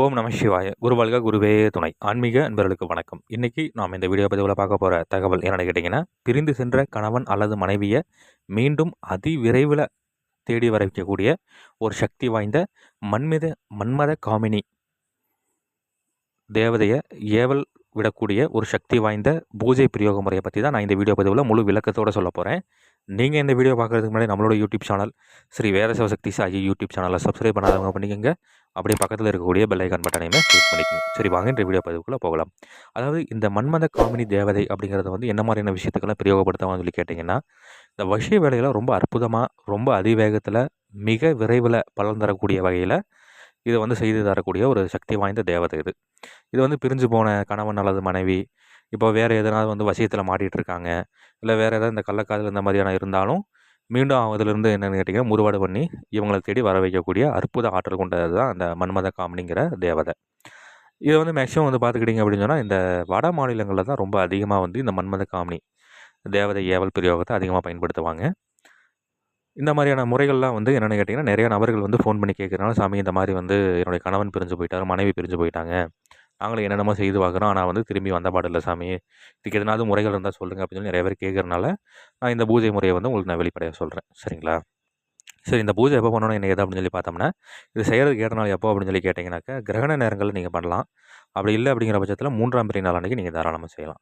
ஓம் நம சிவாய. குருவல்க குருவே துணை. ஆன்மீக அன்பர்களுக்கு வணக்கம். இன்றைக்கி நாம் இந்த வீடியோ பதிவில் பார்க்க போகிற தகவல் என்னென்னு கேட்டிங்கன்னா பிரிந்து சென்ற கணவன் அல்லது மனைவியை மீண்டும் அதி விரைவில் தேடி வர வைக்கக்கூடிய ஒரு சக்தி வாய்ந்த மன்மித மன்மத காமினி தேவதையை ஏவல் விடக்கூடிய ஒரு சக்தி வாய்ந்த பூஜை பிரயோக முறையை பற்றி தான் நான் இந்த வீடியோ பதிவில் முழு விளக்கத்தோடு சொல்ல போகிறேன் நீங்கள் இந்த வீடியோ பார்க்குறதுக்கு முன்னாடி நம்மளோட YouTube channel Sri Veda Shakti Sai YouTube சேனலை சப்ஸ்கிரைப் பண்ணாதவங்க பண்ணிக்கோங்க. அப்படியே பக்கத்தில் இருக்கக்கூடிய பெல்லைக்கான் பட்டனையுமே கிளிக் பண்ணிக்கணும் சரி வாங்க இன்றைய வீடியோ பதிவுக்குள்ளே போகலாம். அதாவது இந்த மன்மத காமினி தேவதை அப்படிங்கிறத வந்து என்ன மாதிரியான விஷயத்துக்கெல்லாம் பிரயோகப்படுத்தவான்னு சொல்லி கேட்டிங்கன்னா இந்த வசிய வேலையில் ரொம்ப அற்புதமாக ரொம்ப அதிவேகத்தில் மிக விரைவில் பலன் தரக்கூடிய வகையில் இதை வந்து செய்து தரக்கூடிய ஒரு சக்தி வாய்ந்த தேவதை இது. இது வந்து பிரிஞ்சு போன கணவன் அல்லது மனைவி இப்போ வேறு எதனாவது வந்து வசியத்தில் மாட்டிகிட்டு இருக்காங்க இல்லை வேறு எதாவது இந்த கள்ளக்காதல் இந்த மாதிரியான இருந்தாலும் மீண்டும் அதிலிருந்து என்னென்னு கேட்டிங்கன்னா முறுவாடு பண்ணி இவங்களை தேடி வர வைக்கக்கூடிய அற்புத ஆற்றல் கொண்டது தான் அந்த மன்மத காமினிங்கிற தேவதை. இதை வந்து மேக்ஸிமம் வந்து பார்த்துக்கிட்டிங்க அப்படின்னு சொன்னால் இந்த வட மாநிலங்களில் தான் ரொம்ப அதிகமாக வந்து இந்த மன்மத காமினி தேவதை ஏவல் பிரயோகத்தை அதிகமாக பயன்படுத்துவாங்க. இந்த மாதிரியான முறைகள்லாம் வந்து என்னென்னு கேட்டிங்கன்னா நிறைய நபர்கள் வந்து ஃபோன் பண்ணி கேட்குறனால சாமி இந்த மாதிரி வந்து என்னுடைய கணவன் பிரிஞ்சு போயிட்டார் மனைவி பிரிஞ்சு போயிட்டாங்க. நாங்களும் என்னென்னமோ செய்து பார்க்குறோம். ஆனால் வந்து திரும்பி வந்த பாடில்லை சாமி. இதுக்கு எதனாவது முறைகள் இருந்தால் சொல்லுங்கள் அப்படின்னு சொல்லி நிறைய பேர் கேட்குறனால நான் இந்த பூஜை முறையை வந்து உங்களுக்கு நான் வெளிப்படையாக சொல்கிறேன் சரிங்களா? சரி இந்த பூஜை எப்போ பண்ணணும் என்ன எது அப்படின்னு சொல்லி பார்த்தோம்னா இது செய்கிறதுக்கு ஏற்ற நாள் எப்போ அப்படின்னு சொல்லி கேட்டிங்கனாக்கா கிரகண நேரங்களில் நீங்கள் பண்ணலாம். அப்படி இல்லை அப்படிங்கிற பட்சத்தில் மூன்றாம் பெரிய நாள் அன்றைக்கி நீங்கள் தாராளமாக செய்யலாம்.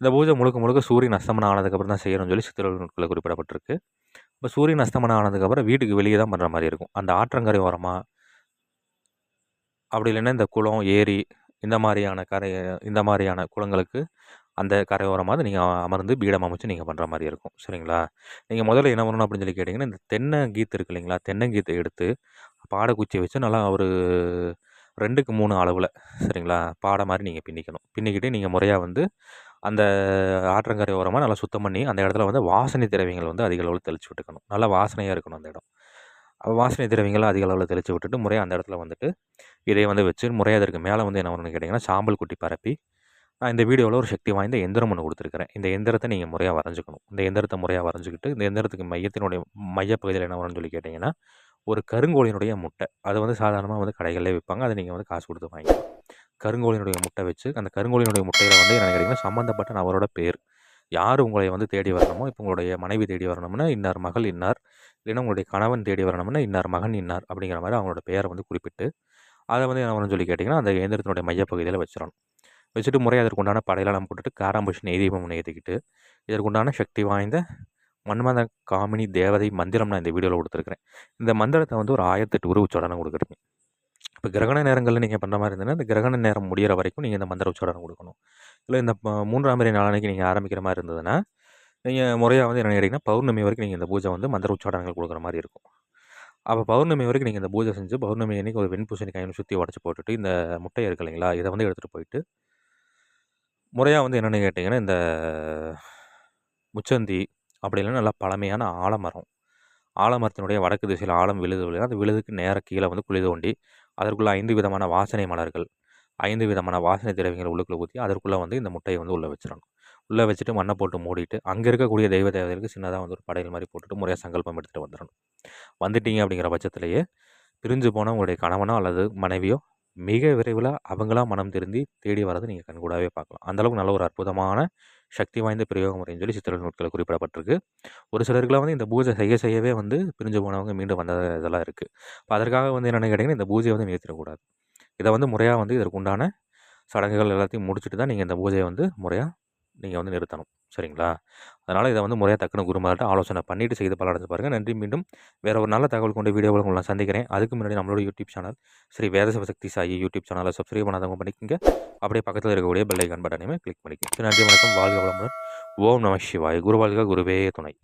இந்த பூஜை முழுக்க முழுக்க சூரியன் அஸ்தமனம் ஆனதுக்கப்புறம் தான் செய்யணும்னு சொல்லி சித்திரல் நூட்களில் குறிப்பிடப்பட்டிருக்கு. இப்போ சூரியன் அஸ்தமனம் ஆனதுக்கப்புறம் வீட்டுக்கு வெளியே தான் பண்ணுற மாதிரி இருக்கும். அந்த ஆற்றங்கரை ஓரமாக அப்படி இல்லைன்னா இந்த குளம் ஏரி இந்த மாதிரியான கரை இந்த மாதிரியான குளங்களுக்கு அந்த கரையோரமாக நீங்கள் அமர்ந்து பீடம் அமைச்சு நீங்கள் பண்ணுற மாதிரி இருக்கும். சரிங்களா? நீங்கள் முதல்ல என்ன பண்ணணும் அப்படின்னு சொல்லி கேட்டிங்கன்னா இந்த தென்னங்கீத்து இருக்கு இல்லைங்களா? தென்னங்கீத்தை எடுத்து பாடக்குச்சியை வச்சு நல்லா ஒரு ரெண்டுக்கு மூணு அளவில் சரிங்களா? பாடை மாதிரி நீங்கள் பின்னிக்கணும். பின்னிக்கிட்டு நீங்கள் முறையாக வந்து அந்த ஆற்றங்கரை ஓரமாக நல்லா சுத்தம் பண்ணி அந்த இடத்துல வந்து வாசனை திரவியங்கள் வந்து அதிக அளவில் தெளித்து விட்டுக்கணும். நல்லா வாசனையாக இருக்கணும் அந்த இடம். வாசனை திரவியங்களை அதிக அளவில் தெளித்து விட்டுட்டு முறையாக அந்த இடத்துல வந்துட்டு இதை வந்து வச்சு முறையாக அதற்கு மேலே வந்து என்ன பண்ணணும்னு கேட்டிங்கன்னா சாம்பல் குட்டி பரப்பி நான் இந்த வீடியோவில் ஒரு சக்தி வாய்ந்த எந்திரம் ஒன்று கொடுத்துருக்கிறேன். இந்த எந்திரத்தை நீங்கள் முறையாக வரைஞ்சிக்கணும். இந்த எந்திரத்தை முறையாக வரைஞ்சிக்கிட்டு இந்த எந்திரத்துக்கு மையத்தினுடைய மையப்பகுதியில் என்ன வரும்னு சொல்லி கேட்டிங்கன்னா ஒரு கருங்கோழினுடைய முட்டை. அதை வந்து சாதாரணமாக வந்து கடைகளிலே விற்பாங்க. அதை நீங்கள் வந்து காசு கொடுத்து வாங்கிக்கலாம். கருங்கோழினுடைய முட்டை வச்சு அந்த கருங்கோழினுடைய முட்டையில் வந்து என்ன கேட்டிங்கன்னா சம்மந்தப்பட்ட நபரோட பேர் யார் உங்களை வந்து தேடி வரணுமோ இப்போ உங்களுடைய மனைவி தேடி வரணும்னா இன்னார் மகள் இன்னார். இல்லைன்னா உங்களுடைய கணவன் தேடி வரணும்னா இன்னார் மகன் இன்னார் அப்படிங்கிற மாதிரி அவங்களோட பெயரை வந்து குறிப்பிட்டு அதை வந்து என்ன பண்ணணும்னு சொல்லி கேட்டிங்கன்னா அந்த இயந்திரத்தினுடைய மையப்பகுதியில் வச்சிடணும். வச்சுட்டு முறையாக அதற்குண்டான படையெல்லாம் போட்டுட்டு காராம்பூசி நெய்தீபம் ஒன்று ஏற்றிக்கிட்டு இதற்குண்டான சக்தி வாய்ந்த மன்மத காமினி தேவதை மந்திரம் நான் இந்த வீடியோவில் கொடுத்துருக்குறேன். இந்த மந்திரத்தை வந்து ஒரு ஆயிரத்தெட்டு உருவ கொடுக்குறீங்க. இப்போ கிரகண நேரங்களில் நீங்கள் பண்ணுற மாதிரி இருந்ததுன்னா இந்த கிரகண நேரம் முடிகிற வரைக்கும் நீங்கள் இந்த மந்திர உச்சாரணம் கொடுக்கணும். இல்லை இந்த மூன்றாம் முறை நாளன்னைக்கு நீங்கள் ஆரம்பிக்கிற மாதிரி இருந்ததுன்னா நீங்கள் முறையாக வந்து என்ன கேட்டிங்கன்னா பௌர்ணமி வரைக்கும் நீங்கள் இந்த பூஜை வந்து மந்திர உச்சாரணங்கள் கொடுக்குற மாதிரி இருக்கும். அப்போ பௌர்ணமி வரைக்கும் நீங்கள் இந்த பூஜை செஞ்சு பௌர்ணமி அன்றைக்கி ஒரு வெண்பூசணிக்காயை சுற்றி உடச்சி போட்டுட்டு இந்த முட்டை இருக்கு இல்லைங்களா இதை வந்து எடுத்துகிட்டு போயிட்டு முறையாக வந்து என்னென்னு கேட்டிங்கன்னா இந்த முச்சந்தி அப்படி இல்லைன்னா நல்லா பழமையான ஆலமரம். ஆலமரத்தினுடைய வடக்கு திசையில் ஆழம் விழுது விழுது அந்த விழுதுக்கு நேராக கீழே வந்து குழி தோண்டி அதற்குள்ளே ஐந்து விதமான வாசனை மலர்கள் ஐந்து விதமான வாசனை திரவியங்கள் உள்ளுக்குள்ளே ஊற்றி அதற்குள்ளே வந்து இந்த முட்டையை வந்து உள்ளே வச்சிடணும். உள்ளே வச்சுட்டு மண்ணை போட்டு மூடிட்டு அங்கே இருக்கக்கூடிய தெய்வ தேவதைகளுக்கு சின்னதாக வந்து ஒரு படையல் மாதிரி போட்டுட்டு முறையாக சங்கல்பம் எடுத்துகிட்டு வந்துடணும். வந்துட்டீங்க அப்படிங்கிற பட்சத்திலேயே பிரிஞ்சு போன உங்களுடைய கணவனோ அல்லது மனைவியோ மிக விரைவில் அவங்களாம் மனம் திருந்தி தேடி வரதை நீங்கள் கண்கூடாவே பார்க்கலாம். அந்தளவுக்கு நல்ல ஒரு அற்புதமான சக்தி வாய்ந்த பிரயோக முறைன்னு சொல்லி சித்திர நூட்களில் குறிப்பிடப்பட்டிருக்கு. ஒரு சிலருக்குலாம் வந்து இந்த பூஜை செய்ய செய்யவே வந்து பிரிஞ்சு போனவங்க மீண்டும் வந்த இதெல்லாம் இருக்குது இப்போ அதற்காக வந்து என்னென்னு கேட்டிங்கன்னா இந்த பூஜையை வந்து நிறுத்திடக்கூடாது. இதை வந்து முறையாக வந்து இதற்கு உண்டான சடங்குகள் எல்லாத்தையும் முடிச்சுட்டு தான் நீங்கள் இந்த பூஜையை வந்து முறையாக நீங்கள் வந்து நிறுத்தணும். சரிங்களா? அதனால் இதை வந்து முறையாக தக்கன குருமார்கிட்ட ஆலோசனை பண்ணிவிட்டு செய்து பலனடைஞ்சு பாருங்கள் நன்றி. மீண்டும் வேறு ஒரு நல்ல தகவல் கொண்ட வீடியோவில் உங்களை நான் சந்திக்கிறேன். அதுக்கு முன்னாடி நம்மளோட யூடியூப் சேனல் ஸ்ரீ வேதசவ சக்தி சாயி யூடியூப் சேனலை சப்ஸ்கிரைப் பண்ணாதவங்க பண்ணிக்கோங்க. அப்படியே பக்கத்தில் இருக்கக்கூடிய பெல் ஐக்கான் பட்டனையுமே கிளிக் பண்ணிக்கோங்க. நன்றி. வணக்கம். வாழ்க வளமுடன். ஓம் நம சிவாய். குருவாழ்க குருவே துணை.